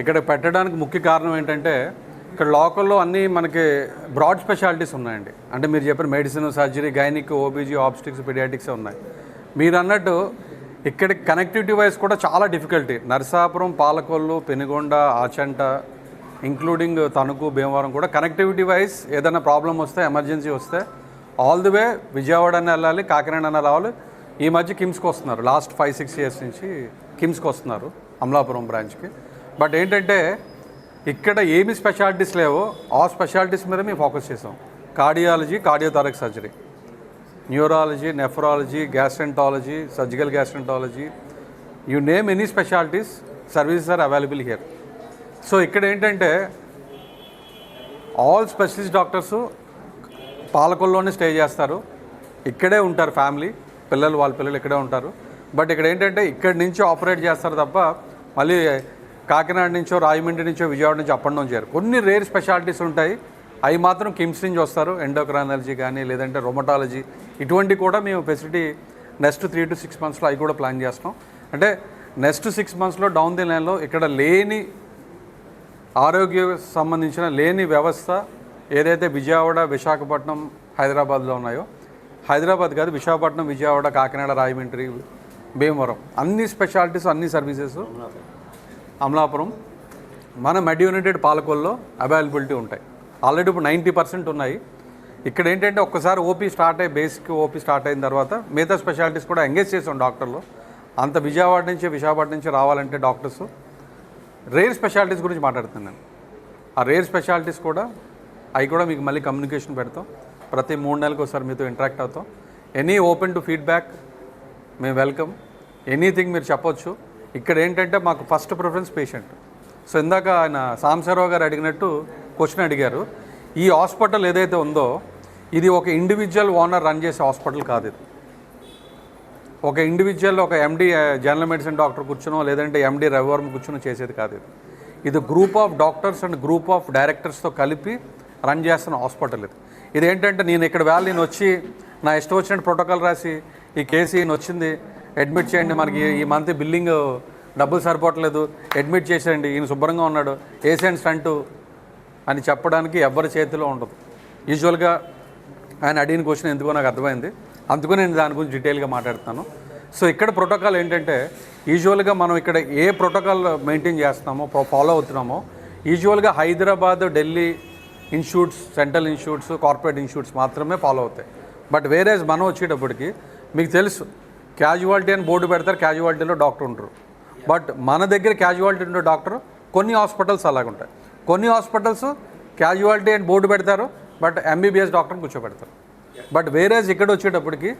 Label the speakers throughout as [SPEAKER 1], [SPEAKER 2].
[SPEAKER 1] ఇక్కడ పెట్టడానికి ముఖ్య కారణం ఏంటంటే ఇక్కడ లోకల్లో అన్నీ మనకి బ్రాడ్ స్పెషాలిటీస్ ఉన్నాయండి. అంటే మీరు చెప్పిన medicine surgery gynaec OBG obstetrics paediatrics ఉన్నాయి. మీరు అన్నట్టు ఇక్కడ కనెక్టివిటీ వైజ్ కూడా చాలా డిఫికల్టీ నరసాపురం పాలకొల్లు పెనుగొండ ఆచంట ఇంక్లూడింగ్ తణుకు భీమవరం కూడా కనెక్టివిటీ వైజ్ ఏదైనా ప్రాబ్లం వస్తే ఎమర్జెన్సీ వస్తే ఆల్ ది వే విజయవాడ అని వెళ్ళాలి కాకినాడ అని రావాలి. ఈ మధ్య కిమ్స్కి వస్తున్నారు. లాస్ట్ ఫైవ్ సిక్స్ ఇయర్స్ నుంచి కిమ్స్కి వస్తున్నారు అమలాపురం బ్రాంచ్కి బట్ ఏంటంటే ఇక్కడ ఏమి స్పెషాలిటీస్ లేవో ఆ స్పెషాలిటీస్ మీద మేము ఫోకస్ చేసాం. Cardiology cardiothoracic surgery. Neurology nephrology gastroenterology surgical gastroenterology you name any specialities services are available here. So ఇక్కడ ఏంటంటే ఆల్ స్పెషలిస్ట్ డాక్టర్స్ పాలకొల్లోనే స్టే చేస్తారు. ఇక్కడే ఉంటారు ఫ్యామిలీ పిల్లలు వాళ్ళ పిల్లలు ఇక్కడే ఉంటారు. బట్ ఇక్కడ ఏంటంటే ఇక్కడి నుంచి ఆపరేట్ చేస్తారు తప్ప మళ్ళీ కాకినాడ నుంచో రాజమండ్రి నుంచో విజయవాడ నుంచి అప్ అండ్ డౌన్ చేయరు కొన్ని రేర్ స్పెషాలిటీస్ ఉంటాయి. అవి మాత్రం కిమ్స్ నుంచి వస్తారు. ఎండోక్రానాలజీ కానీ లేదంటే రొమటాలజీ ఇటువంటి కూడా మేము facility next three to six మంత్స్లో అవి కూడా ప్లాన్ చేస్తాం అంటే నెక్స్ట్ సిక్స్ మంత్స్లో డౌన్ ది లైన్లో ఇక్కడ లేని ఆరోగ్య సంబంధించిన లేని వ్యవస్థ ఏదైతే విజయవాడ విశాఖపట్నం హైదరాబాద్లో ఉన్నాయో హైదరాబాద్ కాదు విశాఖపట్నం విజయవాడ కాకినాడ రాజమండ్రి భీమవరం. అన్ని స్పెషాలిటీస్ అన్ని సర్వీసెస్ అమలాపురం మన మెడ్ యూనిటెడ్ పాలకొల్లో అవైలబిలిటీ ఉంటాయి. ఆల్రెడీ ఇప్పుడు నైంటీ పర్సెంట్ ఉన్నాయి. ఇక్కడ ఏంటంటే ఒక్కసారి ఓపీ స్టార్ట్ అయ్యి బేసిక్ ఓపీ స్టార్ట్ అయిన తర్వాత మిగతా స్పెషాలిటీస్ కూడా ఎంగేజ్ చేసాం డాక్టర్లు అంత విజయవాడ నుంచి విశాఖపట్నం నుంచి రావాలంటే డాక్టర్స్ రేర్ స్పెషాలిటీస్ గురించి మాట్లాడుతున్నాను ఆ రేర్ స్పెషాలిటీస్ కూడా అవి కూడా మీకు మళ్ళీ కమ్యూనికేషన్ పెడతాం. ప్రతి మూడు నెలలకు ఒకసారి మీతో ఇంటరాక్ట్ అవుతాం. ఎనీ ఓపెన్ టు ఫీడ్బ్యాక్ మేము వెల్కమ్ ఎనీథింగ్ మీరు చెప్పొచ్చు. ఇక్కడ ఏంటంటే మాకు ఫస్ట్ ప్రిఫరెన్స్ పేషెంట్. సో ఇందాక ఆయన సాంబశివరావు గారు అడిగినట్టు క్వశ్చన్ అడిగారు. ఈ హాస్పిటల్ ఏదైతే ఉందో ఇది ఒక ఇండివిజువల్ ఓనర్ రన్ చేసే హాస్పిటల్ కాదు ఇది. ఒక ఇండివిజువల్ ఒక ఎండి జనరల్ మెడిసిన్ డాక్టర్ కూర్చునో లేదంటే ఎండి రవివర్మ కూర్చునో చేసేది కాదు ఇది. ఇది group of doctors and group of డైరెక్టర్స్తో కలిపి రన్ చేస్తున్న హాస్పిటల్ ఇది. ఇది ఏంటంటే నేను ఇక్కడ వేళ నేను వచ్చి నా ఇష్టం వచ్చినట్టు ప్రోటోకాల్ రాసి ఈ కేసు ఈయన వచ్చింది అడ్మిట్ చేయండి మనకి ఈ మంత్ బిల్లింగ్ డబ్బులు సరిపోవట్లేదు. అడ్మిట్ చేసేయండి ఈయన శుభ్రంగా ఉన్నాడు. ఏసియన్ స్టంటు అని చెప్పడానికి ఎవరి చేతిలో ఉండదు. యూజువల్గా ఆయన అడిగిన క్వశ్చన్ ఎందుకో నాకు అర్థమైంది. అందుకు నేను దాని గురించి డీటెయిల్గా మాట్లాడుతాను సో ఇక్కడ ప్రోటోకాల్ ఏంటంటే యూజువల్గా మనం ఇక్కడ ఏ ప్రోటోకాల్ మెయింటైన్ చేస్తున్నామో ఫాలో అవుతున్నామో యూజువల్గా Hyderabad Delhi institutes central institutes corporate institutes మాత్రమే ఫాలో అవుతాయి. బట్ వేరేజ్ మనం వచ్చేటప్పటికి మీకు తెలుసు క్యాజువాలిటీ అని బోర్డు పెడతారు క్యాజువాలిటీలో డాక్టర్ ఉంటారు. బట్ మన దగ్గర క్యాజువాలిటీ ఉండే డాక్టర్ కొన్ని హాస్పిటల్స్ అలాగుంటాయి. కొన్ని హాస్పిటల్స్ క్యాజువాలిటీ అని బోర్డు పెడతారు బట్ ఎంబీబీఎస్ డాక్టర్ని కూర్చోబెడతారు. బట్ వేరేజ్ ఇక్కడ వచ్చేటప్పటికి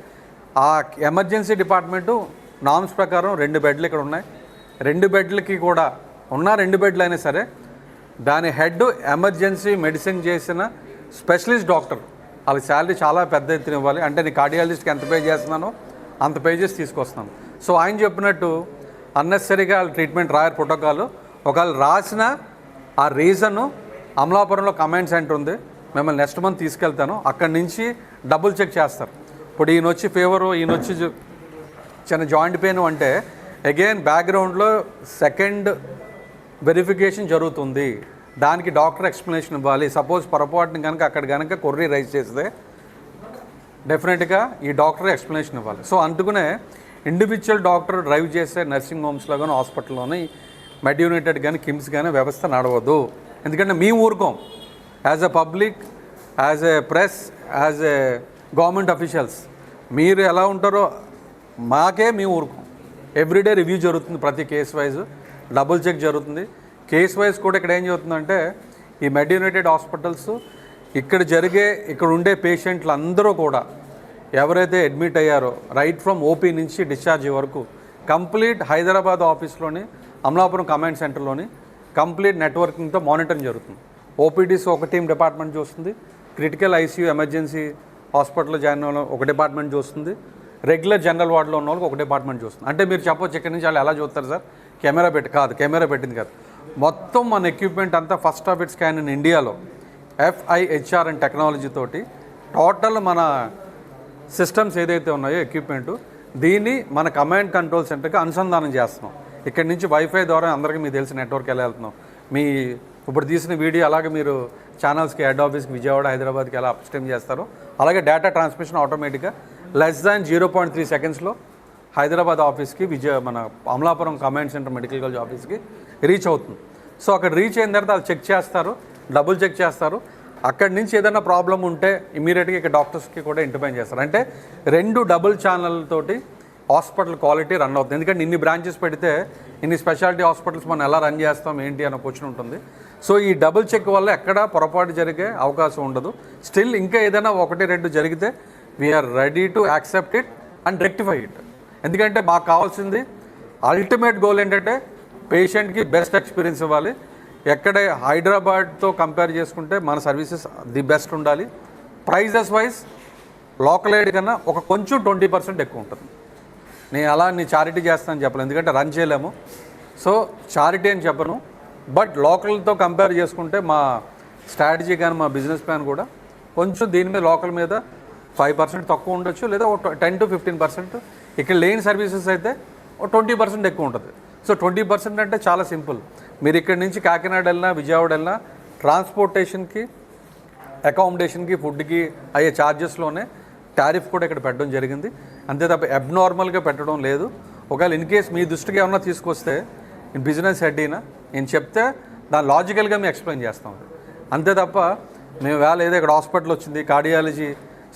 [SPEAKER 1] ఆ ఎమర్జెన్సీ డిపార్ట్మెంటు నామ్స్ ప్రకారం రెండు బెడ్లు ఇక్కడ ఉన్నాయి. రెండు బెడ్లకి కూడా ఉన్న రెండు బెడ్లు అయినా సరే దాని హెడ్ ఎమర్జెన్సీ మెడిసిన్ చేసిన స్పెషలిస్ట్ డాక్టర్. వాళ్ళకి శాలరీ చాలా పెద్ద ఎత్తున ఇవ్వాలి. అంటే నీ కార్డియాలజిస్ట్కి ఎంత పే చేస్తున్నానో అంత పేజెస్ తీసుకొస్తున్నాం తీసుకొస్తాను సో ఆయన చెప్పినట్టు అన్నెసరీగా ట్రీట్మెంట్ రాయర్ ప్రోటోకాల్ ఒకవేళ రాసిన ఆ రీజను అమలాపురంలో కమాండ్ సెంటర్ ఉంది. మిమ్మల్ని నెక్స్ట్ మంత్ తీసుకెళ్తాను. అక్కడి నుంచి డబుల్ చెక్ చేస్తారు. ఇప్పుడు ఈయన వచ్చి ఫీవరు ఈయన వచ్చి చిన్న జాయింట్ పెయిన్ అంటే అగైన్ బ్యాక్గ్రౌండ్లో సెకండ్ వెరిఫికేషన్ జరుగుతుంది. దానికి డాక్టర్ ఎక్స్ప్లెనేషన్ ఇవ్వాలి. సపోజ్ పొరపాటున కనుక అక్కడ కనుక కొర్రీ రైజ్ చేస్తే డెఫినెట్గా ఈ డాక్టర్ ఎక్స్ప్లెనేషన్ ఇవ్వాలి. సో అందుకనే ఇండివిజువల్ డాక్టర్ డ్రైవ్ చేసే నర్సింగ్ హోమ్స్లో కానీ హాస్పిటల్లోని మెడ్ యూనిటెడ్ కానీ కిమ్స్ కానీ వ్యవస్థ నడవదు. ఎందుకంటే మేము ఊరుకోం. As a public as a press as a government officials మీరు ఎలా ఉంటారో మాకే మేము ఊరుకోం. ఎవ్రీడే రివ్యూ జరుగుతుంది ప్రతి కేసు వైజ్ డబుల్ చెక్ జరుగుతుంది. కేసు వైజ్ కూడా ఇక్కడ ఏం జరుగుతుందంటే ఈ మెడ్ యూనిటెడ్ హాస్పిటల్స్ ఇక్కడ జరిగే ఇక్కడ ఉండే పేషెంట్లు అందరూ కూడా ఎవరైతే అడ్మిట్ అయ్యారో రైట్ ఫ్రమ్ ఓపీ నుంచి డిశ్చార్జ్ వరకు కంప్లీట్ హైదరాబాద్ ఆఫీస్లోని అమలాపురం కమాండ్ సెంటర్లోని కంప్లీట్ నెట్వర్కింగ్తో మానిటరింగ్ జరుగుతుంది. ఓపీడీస్ ఒక టీం డిపార్ట్మెంట్ చూస్తుంది. క్రిటికల్ ఐసీయూ ఎమర్జెన్సీ హాస్పిటల్లో జాయిన్ అవ్వడం ఒక డిపార్ట్మెంట్ చూస్తుంది. రెగ్యులర్ జనరల్ వార్డులో ఉన్న వాళ్ళకి ఒక డిపార్ట్మెంట్ చూస్తుంది. అంటే మీరు చెప్పొచ్చు ఇక్కడ నుంచి వాళ్ళు ఎలా చూస్తారు సార్? కెమెరా పెట్టి కాదు కెమెరా పెట్టింది కాదు. మొత్తం మన ఎక్విప్మెంట్ అంతా first of it scan in ఇండియాలో ఎఫ్ఐహెచ్ఆర్ అండ్ టెక్నాలజీ తోటి టోటల్ మన సిస్టమ్స్ ఏదైతే ఉన్నాయో ఎక్విప్మెంట్ దీన్ని మన కమాండ్ కంట్రోల్ సెంటర్కి అనుసంధానం చేస్తున్నాం. ఇక్కడ నుంచి వైఫై ద్వారా అందరికీ మీకు తెలిసిన నెట్వర్క్ ఎలా వెళ్తున్నాం. మీ ఇప్పుడు తీసిన వీడియో అలాగే మీరు ఛానల్స్కి హెడ్ ఆఫీస్కి విజయవాడ హైదరాబాద్కి ఎలా అప్స్ట్రీమ్ చేస్తారో అలాగే డేటా ట్రాన్స్మిషన్ ఆటోమేటిక్గా less than zero point three సెకండ్స్లో హైదరాబాద్ ఆఫీస్కి విజయ మన Amalapuram command centre medical college ఆఫీస్కి రీచ్ అవుతుంది. సో అక్కడ రీచ్ అయిన తర్వాత వాళ్ళు చెక్ చేస్తారు. డబుల్ చెక్ చేస్తారు. అక్కడి నుంచి ఏదైనా ప్రాబ్లం ఉంటే ఇమీడియట్గా ఇక్కడ డాక్టర్స్కి కూడా ఇంటర్మైన్ చేస్తారు. అంటే రెండు డబుల్ ఛానల్ తోటి హాస్పిటల్ క్వాలిటీ రన్ అవుతుంది. ఎందుకంటే ఇన్ని బ్రాంచెస్ పెడితే ఇన్ని స్పెషాలిటీ హాస్పిటల్స్ మనం ఎలా రన్ చేస్తాం ఏంటి అన్న క్వశ్చన్ ఉంటుంది. సో ఈ డబుల్ చెక్ వల్ల ఎక్కడ పొరపాటు జరిగే అవకాశం ఉండదు. స్టిల్ ఇంకా ఏదైనా ఒకటి రెండు జరిగితే we're ready to accept it and rectify it ఎందుకంటే మాకు కావాల్సింది అల్టిమేట్ గోల్ ఏంటంటే పేషెంట్కి బెస్ట్ ఎక్స్పీరియన్స్ ఇవ్వాలి. ఎక్కడే హైదరాబాద్తో కంపేర్ చేసుకుంటే మన సర్వీసెస్ ది బెస్ట్ ఉండాలి. ప్రైజెస్ వైజ్ లోకల్ ఎయిడ్ కన్నా ఒక కొంచెం ట్వంటీ పర్సెంట్ ఎక్కువ ఉంటుంది. నేను అలా నీ చారిటీ చేస్తానని చెప్పలేను. ఎందుకంటే రన్ చేయలేము. సో చారిటీ అని చెప్పను. బట్ లోకల్తో కంపేర్ చేసుకుంటే మా స్ట్రాటజీ కానీ మా బిజినెస్ ప్లాన్ కూడా కొంచెం దీని మీద లోకల్ మీద ఫైవ్ పర్సెంట్ తక్కువ ఉండొచ్చు. లేదా ఒక టెన్ టు ఫిఫ్టీన్ పర్సెంట్. ఇక్కడ లేని సర్వీసెస్ అయితే ఒక ట్వంటీ పర్సెంట్ ఎక్కువ ఉంటుంది. సో ట్వంటీ పర్సెంట్ అంటే చాలా సింపుల్. మీరు ఇక్కడ నుంచి కాకినాడ వెళ్ళినా విజయవాడ వెళ్ళినా ట్రాన్స్పోర్టేషన్కి అకామిడేషన్కి ఫుడ్కి అయ్యే ఛార్జెస్లోనే టారిఫ్ కూడా ఇక్కడ పెట్టడం జరిగింది. అంతే తప్ప అబ్నార్మల్గా పెట్టడం లేదు. ఒకవేళ ఇన్ కేస్ మీ దృష్టికి ఏమన్నా తీసుకొస్తే బిజినెస్ హెడ్ అయినా నేను చెప్తే దాని లాజికల్గా మేము ఎక్స్ప్లెయిన్ చేస్తాం. అంతే తప్ప మేము వేళ ఏదో ఇక్కడ హాస్పిటల్ వచ్చింది కార్డియాలజీ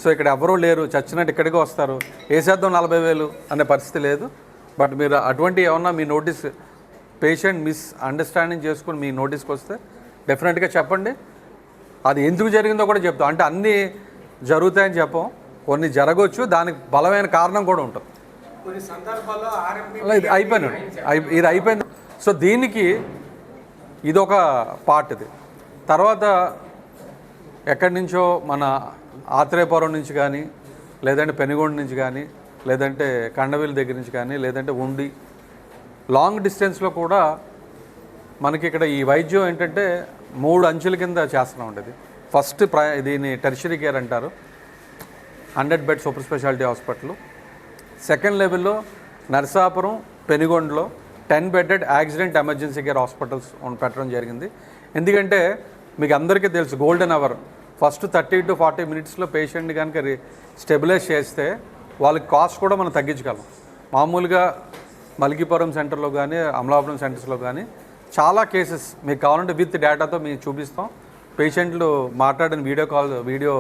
[SPEAKER 1] సో ఇక్కడ ఎవరూ లేరు చచ్చినట్టు ఇక్కడికి వస్తారు. వేసేద్దాం నలభై వేలు అనే పరిస్థితి లేదు. బట్ మీరు అటువంటి ఏమన్నా మీ నోటీస్ పేషెంట్ మిస్ అండర్స్టాండింగ్ చేసుకుని మీ నోటీస్కి వస్తే డెఫినెట్గా చెప్పండి. అది ఎందుకు జరిగిందో కూడా చెప్తాం. అంటే అన్నీ జరుగుతాయని చెప్పం. కొన్ని జరగవచ్చు దానికి బలమైన కారణం కూడా ఉంటుంది. ఇది అయిపోయింది. అయి- ఇది అయిపోయింది. సో దీనికి ఇదొక పార్ట్ ఇది. తర్వాత ఎక్కడి నుంచో మన ఆత్రేయపురం నుంచి కానీ లేదంటే పెనుగొండ నుంచి కానీ లేదంటే కండవీలు దగ్గర నుంచి కానీ లేదంటే ఉండి లాంగ్ డిస్టెన్స్లో కూడా మనకి ఇక్కడ ఈ వైద్యం ఏంటంటే మూడు అంచుల కింద చేస్తున్నాం ఉండేది ఫస్ట్ ప్రై దీన్ని టెరిషరీ కేర్ అంటారు. Hundred bed super speciality hospital. Second లెవెల్లో Narsapuram పెనుగొండలో ten bedded accident emergency care hospitals పెట్టడం జరిగింది. ఎందుకంటే మీకు అందరికీ తెలుసు golden hour. First thirty to forty మినిట్స్లో పేషెంట్ కనుక స్టెబిలైజ్ చేస్తే వాళ్ళకి కాస్ట్ కూడా మనం తగ్గించగలం. మామూలుగా మలికిపురం సెంటర్లో కానీ అమలాపురం సెంటర్స్లో కానీ చాలా కేసెస్ మీకు కావాలంటే విత్ డేటాతో మేము చూపిస్తాం. పేషెంట్లు మాట్లాడిన వీడియో కాల్ వీడియో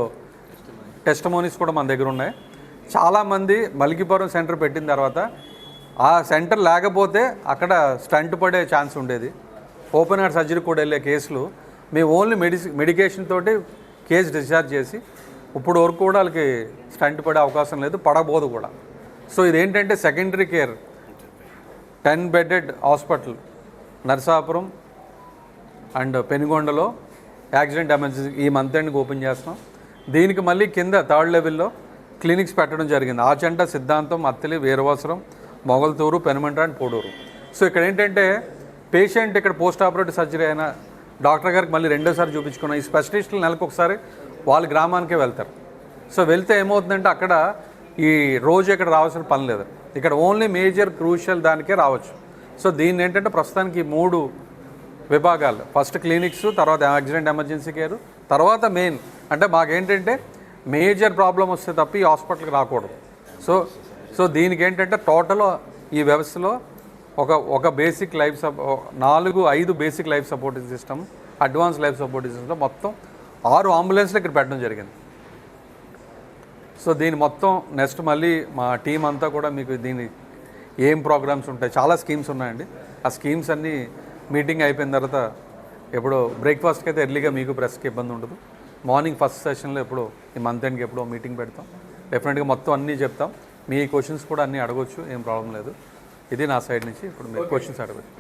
[SPEAKER 1] టెస్టమోనీస్ కూడా మన దగ్గర ఉన్నాయి. చాలామంది మలికిపురం సెంటర్ పెట్టిన తర్వాత ఆ సెంటర్ లేకపోతే అక్కడ స్టంట్ పడే ఛాన్స్ ఉండేది. ఓపెన్ హార్ట్ సర్జరీ కూడా వెళ్ళే కేసులు మేము ఓన్లీ మెడిసి మెడికేషన్ తోటి కేసు డిశ్చార్జ్ చేసి ఇప్పుడు వరకు కూడా వాళ్ళకి స్టంట్ పడే అవకాశం లేదు పడబోదు కూడా. సో ఇదేంటంటే secondary care ten bedded hospital Narasapuram and పెనుగొండలో accident emergency ఈ మంత్ ఎండ్కి ఓపెన్ చేస్తున్నాం. దీనికి మళ్ళీ కింద థర్డ్ లెవెల్లో క్లినిక్స్ పెట్టడం జరిగింది. ఆచంట సిద్ధాంతం అత్తిలి వీరవసరం మొగల్తూరు పెనుమంట అండ్ పోడూరు. సో ఇక్కడ ఏంటంటే పేషెంట్ ఇక్కడ పోస్ట్ ఆపరేటివ్ సర్జరీ అయిన డాక్టర్ గారికి మళ్ళీ రెండోసారి చూపించుకున్నాం. ఈ స్పెషలిస్టులు నెలకు ఒకసారి వాళ్ళ గ్రామానికే వెళ్తారు. సో వెళ్తే ఏమవుతుందంటే అక్కడ ఈ రోజు ఇక్కడ రావాల్సిన పని లేదు. ఇక్కడ ఓన్లీ మేజర్ క్రూషియల్ దానికే రావచ్చు. సో దీన్ని ఏంటంటే ప్రస్తుతానికి మూడు విభాగాలు ఫస్ట్ క్లినిక్స్ తర్వాత యాక్సిడెంట్ ఎమర్జెన్సీ కేర్ తర్వాత మెయిన్ అంటే మాకేంటంటే మేజర్ ప్రాబ్లం వస్తే తప్ప ఈ హాస్పిటల్కి రాకూడదు. సో సో దీనికి ఏంటంటే టోటల్ ఈ వ్యవస్థలో ఒక ఒక బేసిక్ లైఫ్ సప్ నాలుగు ఐదు basic life supporting system advance life supporting system మొత్తం ఆరు అంబులెన్స్లు ఇక్కడ పెట్టడం జరిగింది. సో దీని మొత్తం నెక్స్ట్ మళ్ళీ మా టీం అంతా కూడా మీకు దీని ఏం ప్రోగ్రామ్స్ ఉంటాయి చాలా స్కీమ్స్ ఉన్నాయండి. ఆ స్కీమ్స్ అన్నీ మీటింగ్ అయిపోయిన తర్వాత ఎప్పుడో బ్రేక్ఫాస్ట్కి అయితే ఎర్లీగా మీకు ప్రెస్కి ఇబ్బంది ఉండదు. మార్నింగ్ ఫస్ట్ సెషన్లో ఎప్పుడో ఈ మంత్ ఎండ్కి ఎప్పుడో మీటింగ్ పెడతాం. డెఫినెట్గా మొత్తం అన్నీ చెప్తాం. మీ క్వశ్చన్స్ కూడా అన్నీ అడగొచ్చు ఏం ప్రాబ్లం లేదు. ఇది నా సైడ్ నుంచి ఇప్పుడు మీరు క్వశ్చన్స్ అడగచ్చు.